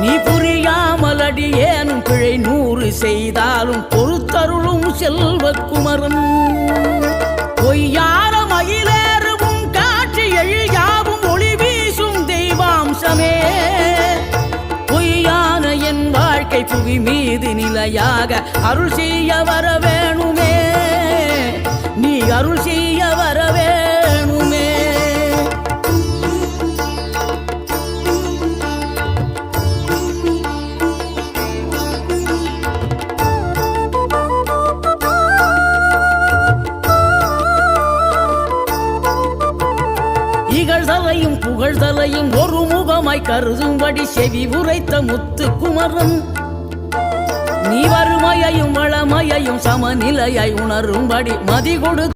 நீ புரியாமல் அடியேனும் பிழை நூறு செய்தாலும் பொறுத்தருளும் செல்வக்குமரன். பொய்யார மயிலேறும் காட்சி எழுயாவும் ஒளி வீசும் தெய்வாம்சமே. பொய்யான என் வாழ்க்கை புவி மீது நிலையாக அருள் செய்ய வர வேணுமே. நீ அருள் செய்ய வர இகழ்தலையும் புகழ்தலையும் ஒரு முகமாய் கருதும்படி செவி உரைத்த முத்து குமரன் நீ வறுமையையும் வளமையையும் சமநிலையாய் உணரும்படி மதி கொடு